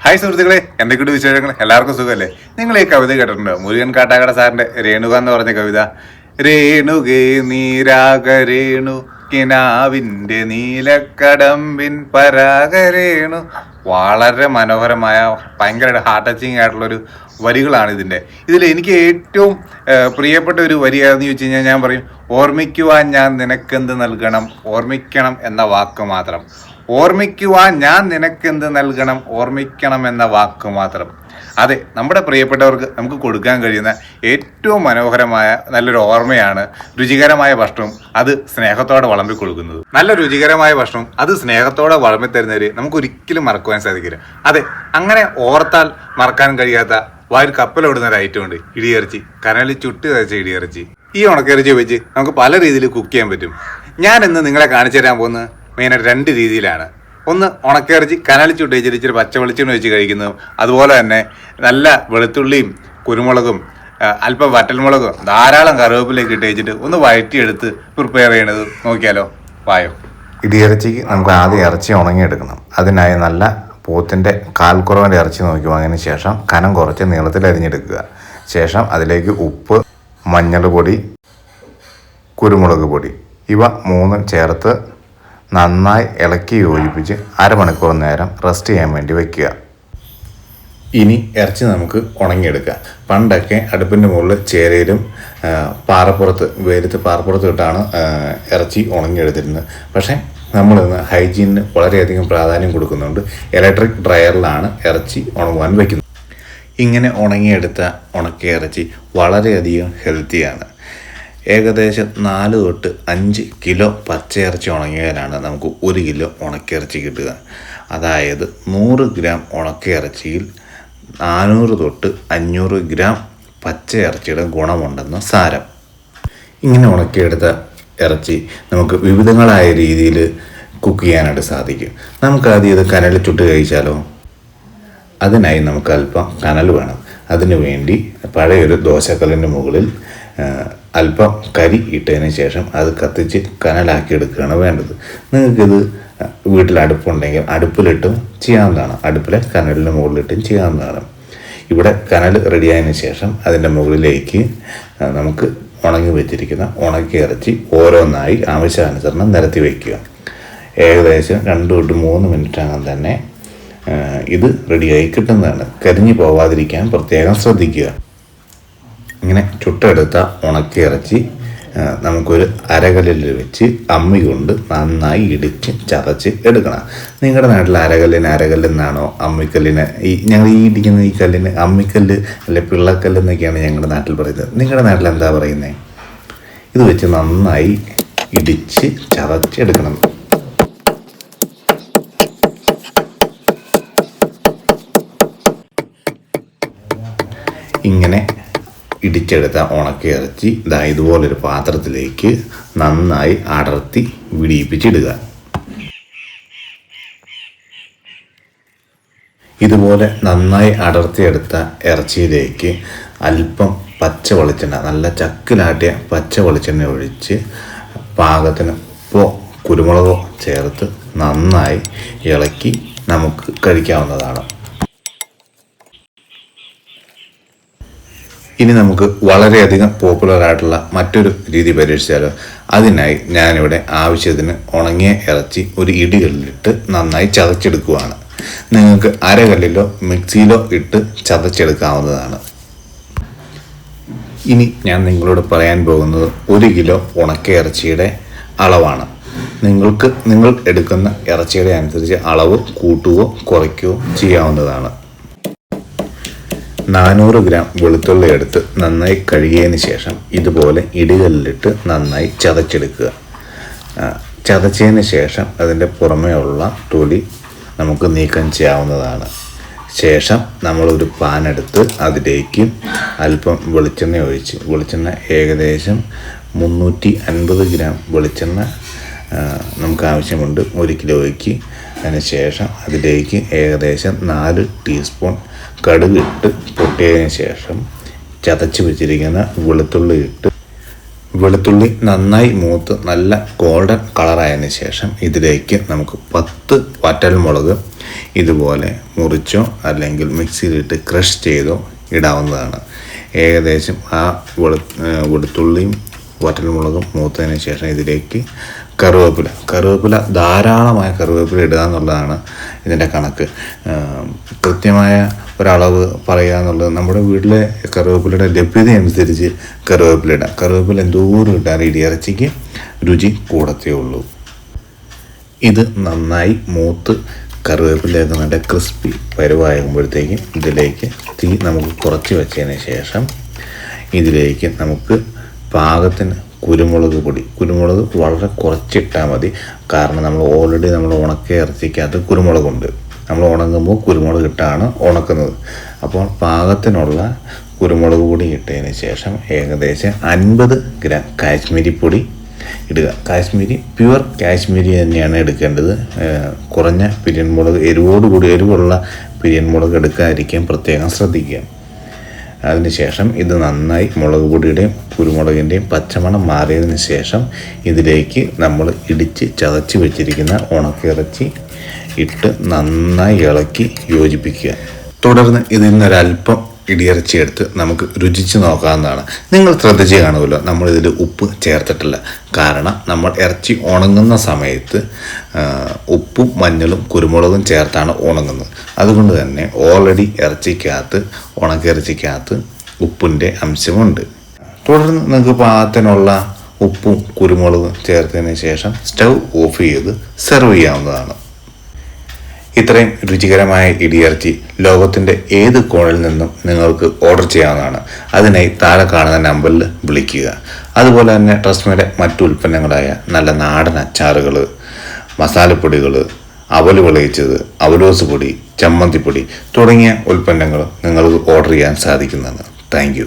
Hi സുഹൃത്തുക്കളെ എന്തൊക്കെയുണ്ട് വിശേഷങ്ങൾ? എല്ലാവർക്കും സുഖമല്ലേ? നിങ്ങൾ ഈ കവിത കേട്ടിട്ടുണ്ടോ? മുരുകൻ കാട്ടാക്കട സാറിന്റെ രേണുക എന്ന് പറഞ്ഞ കവിത. രേണുകേ നീരാഗ രേണു കിനാവിന്റെ നീലക്കടമ്പിൻ പരാഗരേണു. വളരെ മനോഹരമായ ഭയങ്കര ഹാർട്ട് ടച്ചിങ് ആയിട്ടുള്ളൊരു വരികളാണ് ഇതിന്റെ ഇതിൽ എനിക്ക് ഏറ്റവും പ്രിയപ്പെട്ട ഒരു വരി ഏതെന്ന് ചോദിച്ചു കഴിഞ്ഞാൽ ഞാൻ പറയും ഓർമ്മിക്കുവാൻ ഞാൻ നിനക്കെന്ത് നൽകണം? ഓർമ്മിക്കണം എന്ന വാക്ക് മാത്രം. ഓർമ്മിക്കുവാൻ ഞാൻ നിനക്കെന്ത് നൽകണം? ഓർമ്മിക്കണം എന്ന വാക്ക് മാത്രം. അതെ നമ്മുടെ പ്രിയപ്പെട്ടവർക്ക് നമുക്ക് കൊടുക്കാൻ കഴിയുന്ന ഏറ്റവും മനോഹരമായ നല്ലൊരു ഓർമ്മയാണ് രുചികരമായ ഭക്ഷണം അത് സ്നേഹത്തോടെ വളമ്പി കൊടുക്കുന്നത്. നല്ല രുചികരമായ ഭക്ഷണം അത് സ്നേഹത്തോടെ വളമ്പി തരുന്നവര് നമുക്ക് ഒരിക്കലും മറക്കുവാൻ സാധിക്കില്ല. അതെ അങ്ങനെ ഓർത്താൽ മറക്കാൻ കഴിയാത്ത വായിൽ കപ്പലോടുന്ന ഒരു ഐറ്റം ഉണ്ട് ഇടിയിറച്ചി. കനലിൽ ചുട്ടി തയ്ച്ച ഇടിയിറച്ചി. ഈ ഉണക്കിറച്ചി വെച്ച് നമുക്ക് പല രീതിയിൽ കുക്ക് ചെയ്യാൻ പറ്റും. ഞാൻ ഇന്ന് നിങ്ങളെ കാണിച്ചു തരാൻ പോകുന്നത് മെയിനായിട്ട് രണ്ട് രീതിയിലാണ്. ഒന്ന് ഉണക്കിറച്ചി കനലിൽ ചുട്ട് വെച്ചിട്ട് ഇച്ചിരി പച്ച വെളിച്ചെണ്ണ വെച്ച് കഴിക്കുന്നു. അതുപോലെ തന്നെ നല്ല വെളുത്തുള്ളിയും കുരുമുളകും അല്പം വറ്റൽമുളകും ധാരാളം കറിവേപ്പിലേക്ക് ഇട്ട് വെച്ചിട്ട് ഒന്ന് വഴറ്റിയെടുത്ത് പ്രിപ്പയർ ചെയ്യണത് നോക്കിയാലോ? വായോ. ഇടിയിറച്ചിക്ക് നമുക്ക് ആദ്യം ഇറച്ചി ഉണങ്ങിയെടുക്കണം. അതിനായി നല്ല പോത്തിന്റെ കാൽക്കുറവന്റെ ഇറച്ചി നോക്കി വാങ്ങിയതിന് ശേഷം കനം കുറച്ച് നീളത്തിൽ അരിഞ്ഞെടുക്കുക. ശേഷം അതിലേക്ക് ഉപ്പ് മഞ്ഞൾ പൊടി കുരുമുളക് പൊടി ഇവ മൂന്നും ചേർത്ത് നന്നായി ഇളക്കി യോജിപ്പിച്ച് അരമണിക്കൂർ നേരം റെസ്റ്റ് ചെയ്യാൻ വേണ്ടി വയ്ക്കുക ഇനി ഇറച്ചി നമുക്ക് ഉണങ്ങിയെടുക്കാം. പണ്ടൊക്കെ അടുപ്പിന്റെ മുകളിൽ ചേരയിലും പാറപ്പുറത്ത് വെയിലത്ത് പാറപ്പുറത്ത് ഇട്ടാണ് ഇറച്ചി ഉണങ്ങിയെടുത്തിരുന്നത്. പക്ഷേ നമ്മളിന്ന് ഹൈജീനിന് വളരെയധികം പ്രാധാന്യം കൊടുക്കുന്നുണ്ട്. ഇലക്ട്രിക് ഡ്രയറിലാണ് ഇറച്ചി ഉണങ്ങുവാൻ വയ്ക്കുന്നത് ഇങ്ങനെ ഉണങ്ങിയെടുത്ത ഉണക്കിയ ഇറച്ചി വളരെയധികം ഹെൽത്തിയാണ് ഏകദേശം നാല് തൊട്ട് അഞ്ച് കിലോ പച്ചയിറച്ചി ഉണങ്ങിയാലാണ് നമുക്ക് ഒരു കിലോ ഉണക്കിയിറച്ചി കിട്ടുക. അതായത് നൂറ് ഗ്രാം ഉണക്കിയിറച്ചിയിൽ നാനൂറ് തൊട്ട് അഞ്ഞൂറ് ഗ്രാം പച്ചയിറച്ചിയുടെ ഗുണമുണ്ടെന്ന് സാരം. ഇങ്ങനെ ഉണക്കിയെടുത്ത ഇറച്ചി നമുക്ക് വിവിധങ്ങളായ രീതിയിൽ കുക്ക് ചെയ്യാനായിട്ട് സാധിക്കും. നമുക്ക് ആദ്യം ഇത് കനലിൽ ചുട്ട് കഴിച്ചാലോ? അതിനായി നമുക്ക് അല്പം കനൽ വേണം. അതിനു വേണ്ടി പഴയൊരു ദോശക്കല്ലിന്റെ മുകളിൽ അല്പം കരി ഇട്ടതിന് ശേഷം അത് കത്തിച്ച് കനലാക്കി എടുക്കുകയാണ് വേണ്ടത്. നിങ്ങൾക്കിത് വീട്ടിൽ അടുപ്പുണ്ടെങ്കിൽ അടുപ്പിലിട്ടും ചെയ്യാവുന്നതാണ്. അടുപ്പിലെ കനലിന് മുകളിലിട്ടും ചെയ്യാവുന്നതാണ്. ഇവിടെ കനൽ റെഡിയായതിനു ശേഷം അതിന്റെ മുകളിലേക്ക് നമുക്ക് ഉണങ്ങി വെച്ചിരിക്കുന്ന ഉണക്കി ഇറച്ചി ഓരോന്നായി ആവശ്യാനുസരണം നിരത്തി വയ്ക്കുക. ഏകദേശം രണ്ട് തൊട്ട് മൂന്ന് മിനിറ്റകം തന്നെ ഇത് റെഡിയായി കിട്ടുന്നതാണ്. കരിഞ്ഞു പോവാതിരിക്കാൻ പ്രത്യേകം ശ്രദ്ധിക്കുക. ഇങ്ങനെ ചുട്ടെടുത്ത ഉണക്കി ഇറച്ചി നമുക്കൊരു അരകല്ലിൽ വെച്ച് അമ്മി കൊണ്ട് നന്നായി ഇടിച്ച് ചതച്ച് എടുക്കണം. നിങ്ങളുടെ നാട്ടിൽ അരകല്ലിന് അരകല്ലെന്നാണോ അമ്മിക്കല്ലിന്? ഈ ഞങ്ങൾ ഈ ഇടിക്കുന്ന ഈ കല്ലിന് അമ്മിക്കല്ല് അല്ലെ പിള്ളക്കല്ല് എന്നൊക്കെയാണ് ഞങ്ങളുടെ നാട്ടിൽ പറയുന്നത്. നിങ്ങളുടെ നാട്ടിൽ എന്താ പറയുന്നത് ഇത് വെച്ച് നന്നായി ഇടിച്ച് ചതച്ചെടുക്കണം ഇങ്ങനെ ഇടിച്ചെടുത്ത ഉണക്ക ഇറച്ചി ഇതാ ഇതുപോലൊരു പാത്രത്തിലേക്ക് നന്നായി അടർത്തി വിടിയിപ്പിച്ചിടുക. ഇതുപോലെ നന്നായി അടർത്തിയെടുത്ത ഇറച്ചിയിലേക്ക് അല്പം പച്ച വെളിച്ചെണ്ണ നല്ല ചക്കിലാട്ടിയ പച്ച വെളിച്ചെണ്ണ ഒഴിച്ച് പാകത്തിന് ഉപ്പോ കുരുമുളകോ ചേർത്ത് നന്നായി ഇളക്കി നമുക്ക് കഴിക്കാവുന്നതാണ്. ഇനി നമുക്ക് വളരെയധികം പോപ്പുലർ ആയിട്ടുള്ള മറ്റൊരു രീതി പരീക്ഷിച്ചാലോ? അതിനായി ഞാനിവിടെ ആവശ്യത്തിന് ഉണങ്ങിയ ഇറച്ചി ഒരു ഇടികളിലിട്ട് നന്നായി ചതച്ചെടുക്കുകയാണ് നിങ്ങൾക്ക് അരകല്ലിലോ മിക്സിയിലോ ഇട്ട് ചതച്ചെടുക്കാവുന്നതാണ്. ഇനി ഞാൻ നിങ്ങളോട് പറയാൻ പോകുന്നത് ഒരു കിലോ ഉണക്ക ഇറച്ചിയുടെ അളവാണ്. നിങ്ങൾക്ക് നിങ്ങൾ എടുക്കുന്ന ഇറച്ചിയുടെ അനുസരിച്ച് അളവ് കൂട്ടുകയോ കുറയ്ക്കുകയോ ചെയ്യാവുന്നതാണ്. നാനൂറ് ഗ്രാം വെളുത്തുള്ളി എടുത്ത് നന്നായി കഴുകിയതിന് ശേഷം ഇതുപോലെ ഇടികളിലിട്ട് നന്നായി ചതച്ചെടുക്കുക. ചതച്ചതിന് ശേഷം അതിന്റെ പുറമേ ഉള്ള തൊലി നമുക്ക് നീക്കം ചെയ്യാവുന്നതാണ്. ശേഷം നമ്മളൊരു പാൻ എടുത്ത് അതിലേക്ക് അല്പം വെളിച്ചെണ്ണ ഒഴിച്ച് വെളിച്ചെണ്ണ ഏകദേശം മുന്നൂറ്റി അൻപത് ഗ്രാം വെളിച്ചെണ്ണ നമുക്ക് ആവശ്യമുണ്ട്. ഒരു കിലോയ്ക്ക്. അതിന് ശേഷം അതിലേക്ക് ഏകദേശം നാല് ടീസ്പൂൺ കടുക് ഇട്ട് പൊട്ടിയതിന് ശേഷം ചതച്ച് വെച്ചിരിക്കുന്ന വെളുത്തുള്ളി ഇട്ട് വെളുത്തുള്ളി നന്നായി മൂത്ത് നല്ല ഗോൾഡൻ കളറായതിനു ശേഷം ഇതിലേക്ക് നമുക്ക് പത്ത് വറ്റൽമുളക് ഇതുപോലെ മുറിച്ചോ അല്ലെങ്കിൽ മിക്സിയിലിട്ട് ക്രഷ് ചെയ്തോ ഇടാവുന്നതാണ്. ഏകദേശം ആ വെളു വെളുത്തുള്ളിയും വറ്റൽമുളകും മൂത്തതിന് ശേഷം ഇതിലേക്ക് കറിവേപ്പില കറിവേപ്പില ധാരാളമായ കറിവേപ്പില ഇടുക എന്നുള്ളതാണ് ഇതിന്റെ കണക്ക്. കൃത്യമായ ഒരളവ് പറയുക എന്നുള്ളത് നമ്മുടെ വീട്ടിലെ കറിവേപ്പിലയുടെ ലഭ്യത അനുസരിച്ച് കറിവേപ്പില ഇടാം. കറിവേപ്പില എന്തോരം ഇട്ടാൽ ഇടിയിറച്ചിക്ക് രുചി കൂടത്തേ ഉള്ളൂ. ഇത് നന്നായി മൂത്ത് കറിവേപ്പിലയൊക്കെ നല്ല ക്രിസ്പി പരുവാകുമ്പോഴത്തേക്കും ഇതിലേക്ക് തീ നമുക്ക് കുറച്ച് വെച്ചതിന് ശേഷം ഇതിലേക്ക് നമുക്ക് പാകത്തിന് കുരുമുളക് പൊടി. കുരുമുളക് വളരെ കുറച്ചിട്ടാൽ മതി. കാരണം നമ്മൾ ഓൾറെഡി നമ്മൾ ഉണക്കിയ ഇറച്ചിക്കകത്ത് കുരുമുളകുണ്ട്. നമ്മൾ ഉണങ്ങുമ്പോൾ കുരുമുളക് ഇട്ടാണ് ഉണക്കുന്നത്. അപ്പോൾ പാകത്തിനുള്ള കുരുമുളക് പൊടി ഇട്ടതിന് ശേഷം ഏകദേശം അൻപത് ഗ്രാം കാശ്മീരി പൊടി ഇടുക. കാശ്മീരി പ്യുവർ കാശ്മീരി തന്നെയാണ് എടുക്കേണ്ടത്. കുറഞ്ഞ പിരിയൻ മുളക് എരിവോടുകൂടി എരിവുള്ള പിരിയൻ മുളക് എടുക്കാതിരിക്കാൻ പ്രത്യേകം ശ്രദ്ധിക്കുക. അതിനുശേഷം ഇത് നന്നായി മുളക് പൊടിയുടെയും കുരുമുളകിന്റെയും പച്ചമണം മാറിയതിന് ശേഷം ഇതിലേക്ക് നമ്മൾ ഇടിച്ച് ചതച്ച് വെച്ചിരിക്കുന്ന ഉണക്കിറച്ചി ഇട്ട് നന്നായി ഇളക്കി യോജിപ്പിക്കുക. തുടർന്ന് ഇതിൽ നിന്നൊരല്പം ഇടിയിറച്ചി എടുത്ത് നമുക്ക് രുചിച്ച് നോക്കാവുന്നതാണ്. നിങ്ങൾ ശ്രദ്ധിച്ച് കാണുമല്ലോ നമ്മളിതിൽ ഉപ്പ് ചേർത്തിട്ടില്ല. കാരണം നമ്മൾ ഇറച്ചി ഉണങ്ങുന്ന സമയത്ത് ഉപ്പും മഞ്ഞളും കുരുമുളകും ചേർത്താണ് ഉണങ്ങുന്നത്. അതുകൊണ്ട് തന്നെ ഓൾറെഡി ഇറച്ചിക്കകത്ത് ഉണക്കിറച്ചിക്കകത്ത് ഉപ്പിന്റെ അംശമുണ്ട്. തുടർന്ന് നിങ്ങൾക്ക് പാകത്തിനുള്ള ഉപ്പും കുരുമുളകും ചേർത്തതിന് ശേഷം സ്റ്റൗ ഓഫ് ചെയ്ത് സെർവ് ചെയ്യാവുന്നതാണ്. ഇത്രയും രുചികരമായ ഇടിയിറച്ചി ലോകത്തിന്റെ ഏത് കോണിൽ നിന്നും നിങ്ങൾക്ക് ഓർഡർ ചെയ്യാവുന്നതാണ്. അതിനായി താഴെ കാണുന്ന നമ്പറിൽ വിളിക്കുക. അതുപോലെ തന്നെ ട്രസ്മയുടെ മറ്റു ഉൽപ്പന്നങ്ങളായ നല്ല നാടൻ അച്ചാറുകൾ മസാലപ്പൊടികൾ അവൽ വിളയിച്ചത് അവലോസ് പൊടി ചമ്മന്തിപ്പൊടി തുടങ്ങിയ ഉൽപ്പന്നങ്ങൾ നിങ്ങൾക്ക് ഓർഡർ ചെയ്യാൻ സാധിക്കുന്നതാണ്. താങ്ക്